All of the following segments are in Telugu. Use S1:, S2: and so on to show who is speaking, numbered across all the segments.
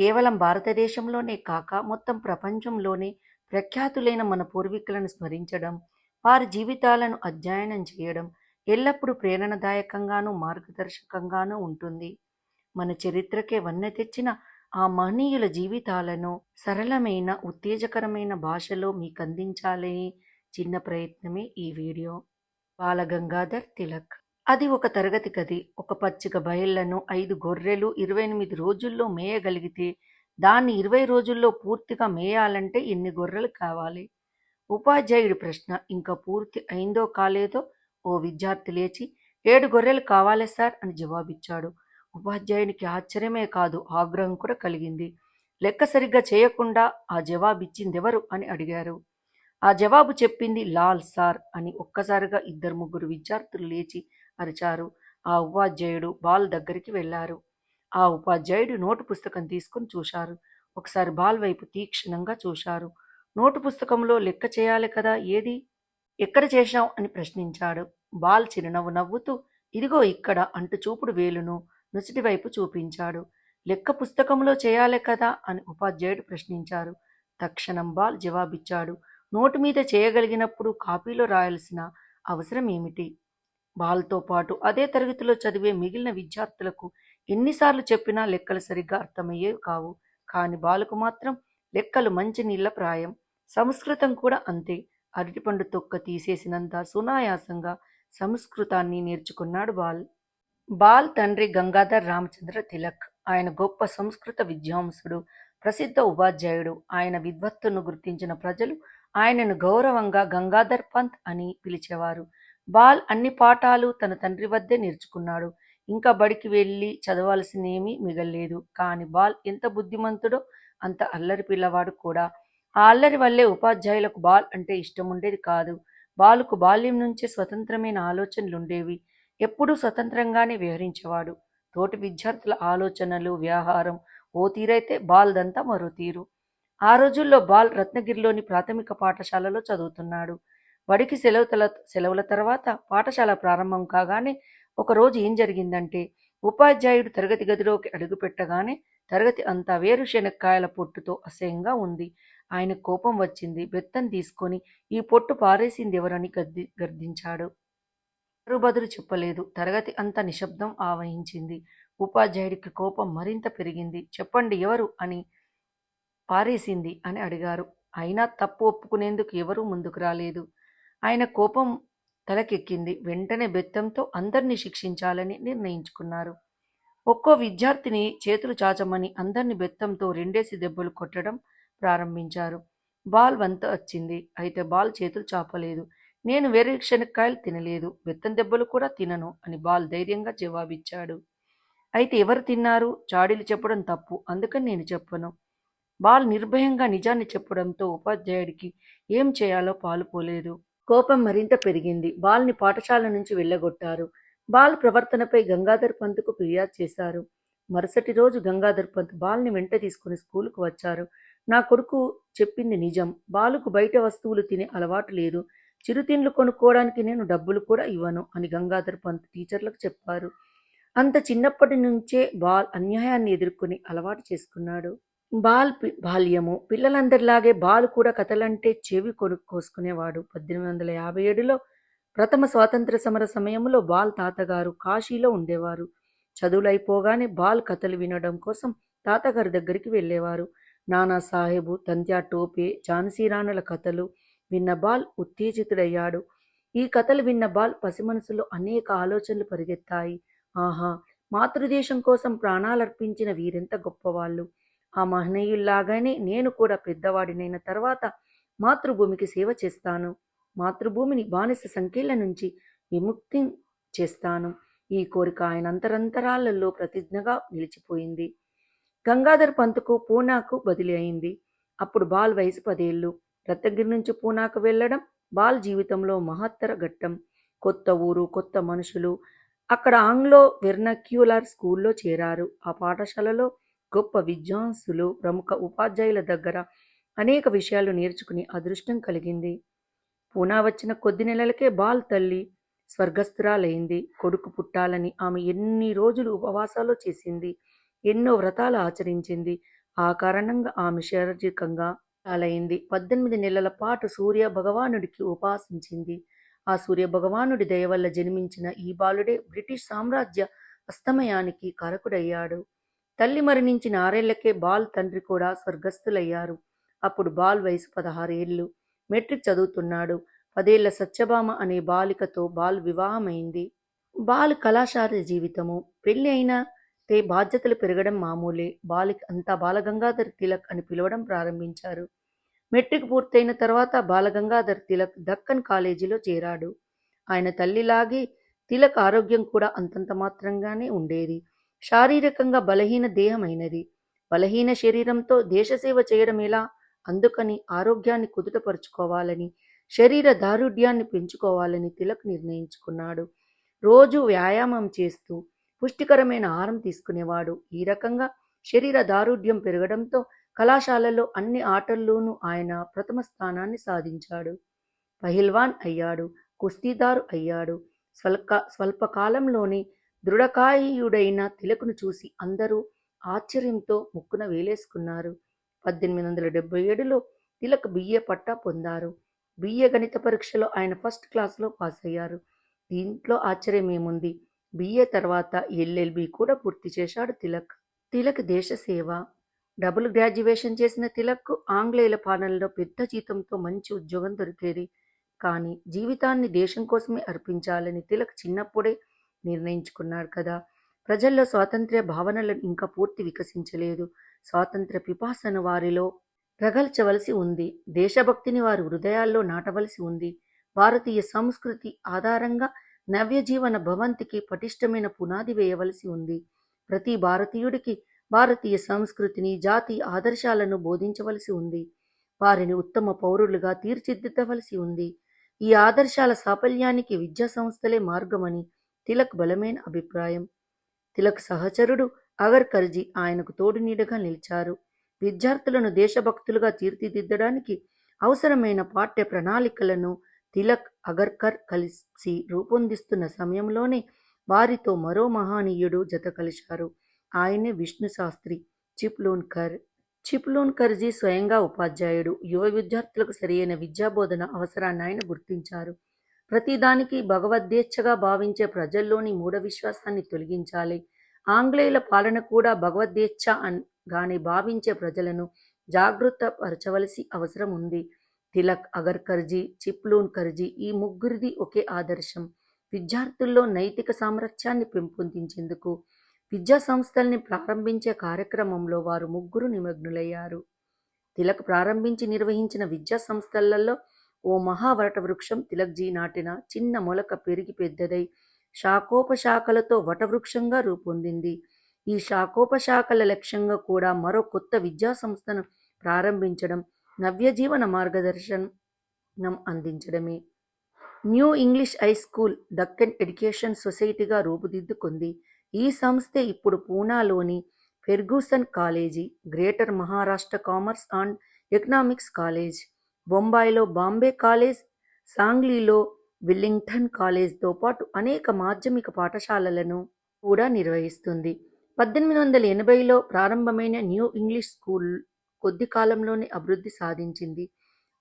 S1: కేవలం భారతదేశంలోనే కాక మొత్తం ప్రపంచంలోనే ప్రఖ్యాతులైన మన పూర్వీకులను స్మరించడం వారి జీవితాలను అధ్యయనం చేయడం ఎల్లప్పుడూ ప్రేరణదాయకంగానూ మార్గదర్శకంగానూ ఉంటుంది. మన చరిత్రకే వన్నె తెచ్చిన ఆ మహనీయుల జీవితాలను సరళమైన ఉత్తేజకరమైన భాషలో మీకు అందించాలని చిన్న ప్రయత్నమే ఈ వీడియో. బాలగంగాధర్ తిలక్ అది ఒక తరగతి గది ఒక పచ్చిక బయళ్ళను ఐదు గొర్రెలు ఇరవై ఎనిమిది రోజుల్లో మేయగలిగితే దాన్ని ఇరవై రోజుల్లో పూర్తిగా మేయాలంటే ఎన్ని గొర్రెలు కావాలి? ఉపాధ్యాయుడి ప్రశ్న. ఇంకా పూర్తి అయిందో కాలేదో ఓ విద్యార్థి లేచి ఏడు గొర్రెలు కావాలి సార్ అని జవాబిచ్చాడు. ఉపాధ్యాయునికి ఆశ్చర్యమే కాదు ఆగ్రహం కూడా కలిగింది. లెక్క సరిగ్గా చేయకుండా ఆ జవాబిచ్చిందెవరు అని అడిగారు. ఆ జవాబు చెప్పింది లాల్ సార్ అని ఒక్కసారిగా ఇద్దరు ముగ్గురు విద్యార్థులు లేచి అరిచారు. ఆ ఉపాధ్యాయుడు బాల్ దగ్గరికి వెళ్ళారు. ఆ ఉపాధ్యాయుడు నోటు పుస్తకం తీసుకుని చూశారు. ఒకసారి బాల్ వైపు తీక్షణంగా చూశారు. నోటు పుస్తకంలో లెక్క చేయాలి కదా ఏది? ఎక్కడ చేశాం అని ప్రశ్నించాడు. బాల్ చిరునవ్వు నవ్వుతూ ఇదిగో ఇక్కడ అంటూ చూపుడు వేలును నుసిటి వైపు చూపించాడు. లెక్క పుస్తకంలో చేయాలి కదా అని ఉపాధ్యాయుడు ప్రశ్నించారు. తక్షణం బాల్ జవాబిచ్చాడు. నోటు మీద చేయగలిగినప్పుడు కాపీలో రాయాల్సిన అవసరం ఏమిటి? బాల్తో పాటు అదే తరగతిలో చదివే మిగిలిన విద్యార్థులకు ఎన్నిసార్లు చెప్పినా లెక్కలు సరిగ్గా అర్థమయ్యేవి కావు. కాని బాలుకు మాత్రం లెక్కలు మంచి నీళ్ళ ప్రాయం. సంస్కృతం కూడా అంతే. అరటిపండు తొక్క తీసేసినంత సునాయాసంగా సంస్కృతాన్ని నేర్చుకున్నాడు బాల్. బాల్ తండ్రి గంగాధర్ రామచంద్ర తిలక్. ఆయన గొప్ప సంస్కృత విద్వాంసుడు ప్రసిద్ధ ఉపాధ్యాయుడు. ఆయన విద్వత్తును గుర్తించిన ప్రజలు ఆయనను గౌరవంగా గంగాధర్ పంత్ అని పిలిచేవారు. బాల్ అన్ని పాఠాలు తన తండ్రి వద్దే నేర్చుకున్నాడు. ఇంకా బడికి వెళ్ళి చదవాల్సినేమీ మిగల్లేదు. కానీ బాల్ ఎంత బుద్ధిమంతుడో అంత అల్లరి పిల్లవాడు కూడా. ఆ అల్లరి వల్లే ఉపాధ్యాయులకు బాల్ అంటే ఇష్టం ఉండేది కాదు. బాలుకు బాల్యం నుంచే స్వతంత్రమైన ఆలోచనలు ఉండేవి ఎప్పుడూ స్వతంత్రంగానే వ్యవహరించేవాడు. తోటి విద్యార్థుల ఆలోచనలు వ్యవహారం ఓ తీరైతే బాల్దంతా మరో తీరు. ఆ రోజుల్లో బాల్ రత్నగిరిలోని ప్రాథమిక పాఠశాలలో చదువుతున్నాడు. బడికి సెలవుల సెలవుల తర్వాత పాఠశాల ప్రారంభం కాగానే ఒకరోజు ఏం జరిగిందంటే ఉపాధ్యాయుడు తరగతి గదిలోకి అడుగుపెట్టగానే తరగతి అంతా వేరుశెనక్కాయల పొట్టుతో అసహ్యంగా ఉంది. ఆయన కోపం వచ్చింది. బెత్తం తీసుకొని ఈ పొట్టు పారేసింది ఎవరని గద్ది గర్దించాడు బదులు చెప్పలేదు. తరగతి అంతా నిశ్శబ్దం ఆవహించింది. ఉపాధ్యాయుడికి కోపం మరింత పెరిగింది. చెప్పండి ఎవరు అని పారేసింది అని అడిగారు. అయినా తప్పు ఒప్పుకునేందుకు ఎవరూ ముందుకు రాలేదు. ఆయన కోపం తలకెక్కింది. వెంటనే బెత్తంతో అందరినీ శిక్షించాలని నిర్ణయించుకున్నారు. ఒక్కో విద్యార్థిని చేతులు చాచమని అందరిని బెత్తంతో రెండేసి దెబ్బలు కొట్టడం ప్రారంభించారు. బాల్ వంత వచ్చింది. అయితే బాల్ చేతులు చాపలేదు. నేను వేరే శనక్కాయలు తినలేదు. బెత్తం దెబ్బలు కూడా తినను అని బాల్ ధైర్యంగా జవాబిచ్చాడు. అయితే ఎవరు తిన్నారు? చాడీలు చెప్పడం తప్పు. అందుకని నేను చెప్పను. బాల్ నిర్భయంగా నిజాన్ని చెప్పడంతో ఉపాధ్యాయుడికి ఏం చేయాలో పాలుపోలేదు కోపం మరింత పెరిగింది. బాల్ని పాఠశాల నుంచి వెళ్ళగొట్టారు. బాల్ ప్రవర్తనపై గంగాధర్ పంత్కు ఫిర్యాదు చేశారు. మరుసటి రోజు గంగాధర్ పంత్ బాల్ని వెంట తీసుకుని స్కూలుకు వచ్చారు. నా కొడుకు చెప్పింది నిజం. బాలుకు బయట వస్తువులు తినే అలవాటు లేదు. చిరుతిండ్లు కొనుక్కోవడానికి నేను డబ్బులు కూడా ఇవ్వను అని గంగాధర్ పంత్ టీచర్లకు చెప్పారు. అంత చిన్నప్పటి నుంచే బాల్ అన్యాయాన్ని ఎదుర్కొని అలవాటు చేసుకున్నాడు. బాల్ బాల్యము. పిల్లలందరిలాగే బాల్ కూడా కథలంటే చెవి కొను కోసుకునేవాడు. పద్దెనిమిది వందల యాభై ఏడులో ప్రథమ స్వాతంత్ర సమర సమయంలో బాల్ తాతగారు కాశీలో ఉండేవారు. చదువులైపోగానే బాల్ కథలు వినడం కోసం తాతగారి దగ్గరికి వెళ్ళేవారు. నానా సాహెబు తంత్యా టోపే ఝాన్సీరాణుల కథలు విన్న బాల్ ఉత్తేజితుడయ్యాడు. ఈ కథలు విన్న బాల్ పసిమనసులో అనేక ఆలోచనలు పరిగెత్తాయి. ఆహా! మాతృదేశం కోసం ప్రాణాలర్పించిన వీరెంత గొప్పవాళ్ళు. ఆ మహనీయుల్లాగానే నేను కూడా పెద్దవాడినైన తర్వాత మాతృభూమికి సేవ చేస్తాను. మాతృభూమిని బానిస సంఖ్యల నుంచి విముక్తి చేస్తాను. ఈ కోరిక ఆయన అంతరంతరాలలో ప్రతిజ్ఞగా నిలిచిపోయింది. గంగాధర్ పంతుకు పూనాకు బదిలీ అయింది. అప్పుడు బాల్ వయసు పదేళ్ళు. రత్నగిరి నుంచి పూనాకు వెళ్ళడం బాల్ జీవితంలో మహత్తర ఘట్టం. కొత్త ఊరు కొత్త మనుషులు. అక్కడ ఆంగ్లో వెర్నక్యులర్ స్కూల్లో చేరారు. ఆ పాఠశాలలో గొప్ప విద్వాంసులు ప్రముఖ ఉపాధ్యాయుల దగ్గర అనేక విషయాలు నేర్చుకుని అదృష్టం కలిగింది. పూనా వచ్చిన కొద్ది నెలలకే బాల్ తల్లి స్వర్గస్థురాలైంది. కొడుకు పుట్టాలని ఆమె ఎన్ని రోజులు ఉపవాసాలు చేసింది ఎన్నో వ్రతాలు ఆచరించింది. ఆ కారణంగా ఆమె శారీరకంగా చాలైంది పద్దెనిమిది నెలల పాటు సూర్య భగవానుడికి ఉపాసించింది. ఆ సూర్య భగవానుడి దయ వల్ల జన్మించిన ఈ బాలుడే బ్రిటిష్ సామ్రాజ్య అస్తమయానికి కారకుడయ్యాడు. తల్లి మరణించిన ఆరేళ్ళకే బాల్ తండ్రి కూడా స్వర్గస్థులయ్యారు. అప్పుడు బాల్ వయసు పదహారేళ్ళు. మెట్రిక్ చదువుతున్నాడు. పదేళ్ళ సత్యభామ అనే బాలికతో బాల్ వివాహమైంది. బాల్ కళాశాల జీవితము. పెళ్ళి అయినా తే బాధ్యతలు పెరగడం మామూలే. బాలిక అంతా బాలగంగాధర్ తిలక్ అని పిలవడం ప్రారంభించారు. మెట్రిక్ పూర్తయిన తర్వాత బాలగంగాధర్ తిలక్ దక్కన్ కాలేజీలో చేరాడు. ఆయన తల్లిలాగే తిలక్ ఆరోగ్యం కూడా అంతంత మాత్రంగానే ఉండేది. శారీరకంగా బలహీన దేహమైనది. బలహీన శరీరంతో దేశసేవ చేయడం ఎలా? అందుకని ఆరోగ్యాన్ని కుదుటపరుచుకోవాలని శరీర దారుఢ్యాన్ని పెంచుకోవాలని తిలక్ నిర్ణయించుకున్నాడు. రోజు వ్యాయామం చేస్తూ పుష్టికరమైన ఆహారం తీసుకునేవాడు. ఈ రకంగా శరీర దారుఢ్యం పెరగడంతో కళాశాలలో అన్ని ఆటల్లోనూ ఆయన ప్రథమ స్థానాన్ని సాధించాడు. పహిల్వాన్ అయ్యాడు కుస్తీదారు అయ్యాడు. స్వల్ప స్వల్పకాలంలోనే దృఢకాయుడైన తిలకును చూసి అందరూ ఆశ్చర్యంతో ముక్కున వేలేసుకున్నారు. పద్దెనిమిది వందల డెబ్బై ఏడులో తిలక్ బిఏ పట్టా పొందారు. బిఏ గణిత పరీక్షలో ఆయన ఫస్ట్ క్లాస్లో పాస్ అయ్యారు దీంట్లో ఆశ్చర్యం ఏముంది బిఏ తర్వాత ఎల్ఎల్బి కూడా పూర్తి చేశాడు తిలక్. తిలక్ దేశ సేవ. డబుల్ గ్రాడ్యుయేషన్ చేసిన తిలక్కు ఆంగ్లేయుల పాలనలో పెద్ద జీతంతో మంచి ఉద్యోగం దొరికేది. కానీ జీవితాన్ని దేశం కోసమే అర్పించాలని తిలక్ చిన్నప్పుడే నిర్ణయించుకున్నాడు కదా. ప్రజల్లో స్వాతంత్ర్య భావనలు ఇంకా పూర్తి వికసించలేదు. స్వాతంత్ర పిపాసన వారిలో ప్రగల్చవలసి ఉంది. దేశభక్తిని వారి హృదయాల్లో నాటవలసి ఉంది. భారతీయ సంస్కృతి ఆధారంగా నవ్యజీవన భవంతికి పటిష్టమైన పునాది వేయవలసి ఉంది. ప్రతి భారతీయుడికి భారతీయ సంస్కృతిని జాతి ఆదర్శాలను బోధించవలసి ఉంది. వారిని ఉత్తమ పౌరులుగా తీర్చిదిద్దవలసి ఉంది. ఈ ఆదర్శాల సాఫల్యానికి విద్యా సంస్థలే మార్గమని తిలక్ బలమైన అభిప్రాయం. తిలక్ సహచరుడు అగర్కర్జీ ఆయనకు తోడు నీడగా నిలిచారు. విద్యార్థులను దేశభక్తులుగా తీర్చిదిద్దడానికి అవసరమైన పాఠ్య ప్రణాళికలను తిలక్ అగర్కర్ కలిసి రూపొందిస్తున్న సమయంలోనే వారితో మరో మహానీయుడు జత కలిశారు. ఆయనే విష్ణు శాస్త్రి చిప్లూన్కర్ చిప్లూన్కర్జీ స్వయంగా ఉపాధ్యాయుడు. యువ విద్యార్థులకు సరియైన విద్యాబోధన అవసరాన్ని ఆయన గుర్తించారు. ప్రతిదానికి భగవద్దేచ్ఛగా భావించే ప్రజల్లోని మూఢ విశ్వాసాన్ని తొలగించాలి. ఆంగ్లేయుల పాలన కూడా భగవద్దేచ్ఛ అన్ భావించే ప్రజలను జాగృతపరచవలసి అవసరం ఉంది. తిలక్ అగర్కర్జీ చిప్లూన్కర్జీ ఈ ముగ్గురిది ఒకే ఆదర్శం. విద్యార్థుల్లో నైతిక సామర్థ్యాన్ని పెంపొందించేందుకు విద్యా సంస్థల్ని ప్రారంభించే కార్యక్రమంలో వారు ముగ్గురు నిమగ్నులయ్యారు. తిలక్ ప్రారంభించి నిర్వహించిన విద్యా సంస్థలలో ఓ మహావరట వృక్షం తిలక్జీ నాటిన చిన్న మొలక పెరిగి పెద్దదై శాఖోపశాఖలతో వటవృక్షంగా రూపొందింది. ఈ శాఖోపశాఖల లక్ష్యంగా కూడా మరో కొత్త విద్యా సంస్థను ప్రారంభించడం నవ్యజీవన మార్గదర్శనం అందించడమే. New English high school Deccan education సొసైటీగా రూపుదిద్దుకుంది. ఈ సంస్థే ఇప్పుడు పూనాలోని Fergusson college greater Maharashtra commerce and economics college బొంబాయిలో బాంబే కాలేజ్ సాంగ్లీలో విల్లింగ్టన్ కాలేజ్తో పాటు అనేక మాధ్యమిక పాఠశాలలను కూడా నిర్వహిస్తుంది. పద్దెనిమిది వందల ఎనభైలో ప్రారంభమైన న్యూ ఇంగ్లీష్ స్కూల్ కొద్ది కాలంలోనే అభివృద్ధి సాధించింది.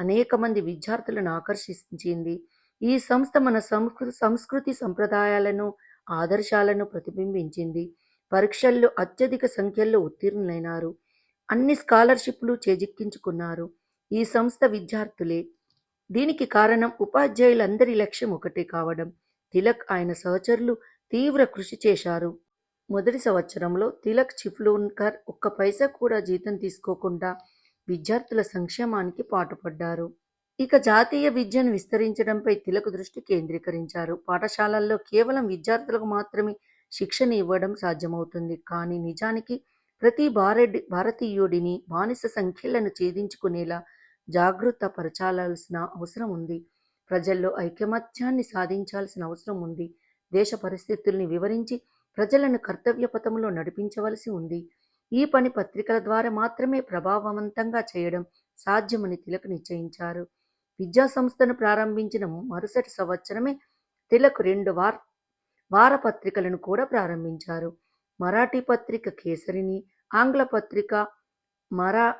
S1: అనేక మంది విద్యార్థులను ఆకర్షించింది. ఈ సంస్థ మన సంస్కృతి సంస్కృతి సంప్రదాయాలను ఆదర్శాలను ప్రతిబింబించింది. పరీక్షల్లో అత్యధిక సంఖ్యలో ఉత్తీర్ణులైనారు. అన్ని స్కాలర్షిప్లు చేజిక్కించుకున్నారు. ఈ సంస్థ విద్యార్థులే. దీనికి కారణం ఉపాధ్యాయులందరి లక్ష్యం ఒకటే కావడం. తిలక్ ఆయన సహచరులు తీవ్ర కృషి చేశారు. మొదటి సంవత్సరంలో తిలక్ చిఫ్లూన్కర్ ఒక్క పైసా కూడా జీతం తీసుకోకుండా విద్యార్థుల సంక్షేమానికి పాటుపడ్డారు. ఇక జాతీయ విద్యను విస్తరించడంపై తిలక్ దృష్టి కేంద్రీకరించారు. పాఠశాలల్లో కేవలం విద్యార్థులకు మాత్రమే శిక్షణ ఇవ్వడం సాధ్యమవుతుంది. కానీ నిజానికి ప్రతి భారడి భారతీయుడిని బానిస సంఖ్యలను ఛేదించుకునేలా జాగృత పరచాల్సిన అవసరం ఉంది. ప్రజల్లో ఐకమత్యాన్ని సాధించాల్సిన అవసరం ఉంది. దేశ పరిస్థితుల్ని వివరించి ప్రజలను కర్తవ్య పథంలో నడిపించవలసి ఉంది. ఈ పని పత్రికల ద్వారా మాత్రమే ప్రభావవంతంగా చేయడం సాధ్యమని తిలక్ నిశ్చయించారు. విద్యా సంస్థను ప్రారంభించిన మరుసటి సంవత్సరమే తిలక్ రెండు వార్ వారపత్రికలను కూడా ప్రారంభించారు. మరాఠీ పత్రిక కేసరిని ఆంగ్ల పత్రిక మరా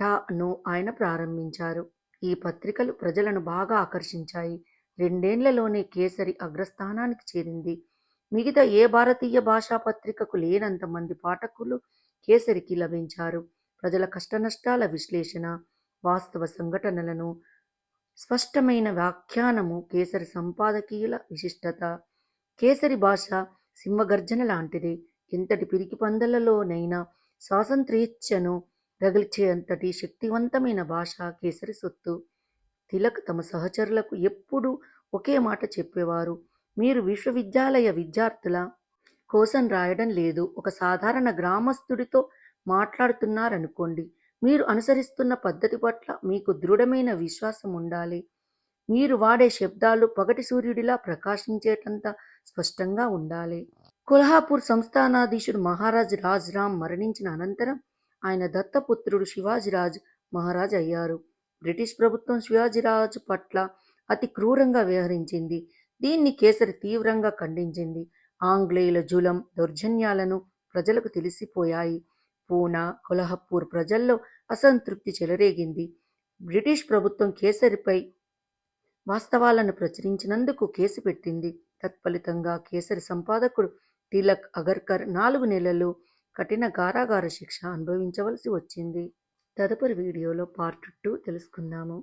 S1: టాను ఆయన ప్రారంభించారు. ఈ పత్రికలు ప్రజలను బాగా ఆకర్షించాయి. రెండేండ్లలోనే కేసరి అగ్రస్థానానికి చేరింది. మిగతా ఏ భారతీయ భాషా పత్రికకు లేనంత మంది పాఠకులు కేసరికి లభించారు. ప్రజల కష్టనష్టాల విశ్లేషణ వాస్తవ సంఘటనలను స్పష్టమైన వ్యాఖ్యానము కేసరి సంపాదకీయుల విశిష్టత. కేసరి భాష సింహగర్జన లాంటిది. ఎంతటి పిరికి పందలలోనైనా స్వాతంత్ర్యేచ్ఛను రగిల్చేంతటి శక్తివంతమైన భాష కేసరి సొత్తు. తిలక్ తమ సహచరులకు ఎప్పుడూ ఒకే మాట చెప్పేవారు. మీరు విశ్వవిద్యాలయ విద్యార్థుల కోసం రాయడం లేదు. ఒక సాధారణ గ్రామస్తుడితో మాట్లాడుతున్నారనుకోండి. మీరు అనుసరిస్తున్న పద్ధతి పట్ల మీకు దృఢమైన విశ్వాసం ఉండాలి. మీరు వాడే శబ్దాలు పగటి సూర్యుడిలా ప్రకాశించేటంత స్పష్టంగా ఉండాలి. కొల్హాపూర్ సంస్థానాధీశుడు మహారాజ్ రాజ్రామ్ మరణించిన అనంతరం ఆయన దత్తపుత్రుడు శివాజీరాజ్ మహారాజ్ అయ్యారు. బ్రిటిష్ ప్రభుత్వం శివాజీరాజ్ పట్ల అతి క్రూరంగా వ్యవహరించింది. దీన్ని కేసరి తీవ్రంగా ఖండించింది. ఆంగ్లేయుల జులం దౌర్జన్యాలను ప్రజలకు తెలిసిపోయాయి. పూనా కొల్హాపూర్ ప్రజల్లో అసంతృప్తి చెలరేగింది. బ్రిటిష్ ప్రభుత్వం కేసరిపై వాస్తవాలను ప్రచురించినందుకు కేసు పెట్టింది. తత్ఫలితంగా కేసరి సంపాదకుడు తిలక్ అగర్కర్ నాలుగు నెలలు కఠిన కారాగార శిక్ష అనుభవించవలసి వచ్చింది. తదుపరి వీడియోలో పార్ట్ టూ తెలుసుకుందాము.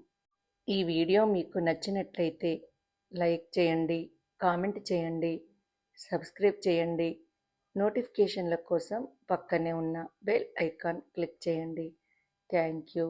S1: ఈ వీడియో మీకు నచ్చినట్లయితే లైక్ చేయండి కామెంట్ చేయండి సబ్స్క్రైబ్ చేయండి. నోటిఫికేషన్ల కోసం పక్కనే ఉన్న బెల్ ఐకాన్ క్లిక్ చేయండి. Thank you.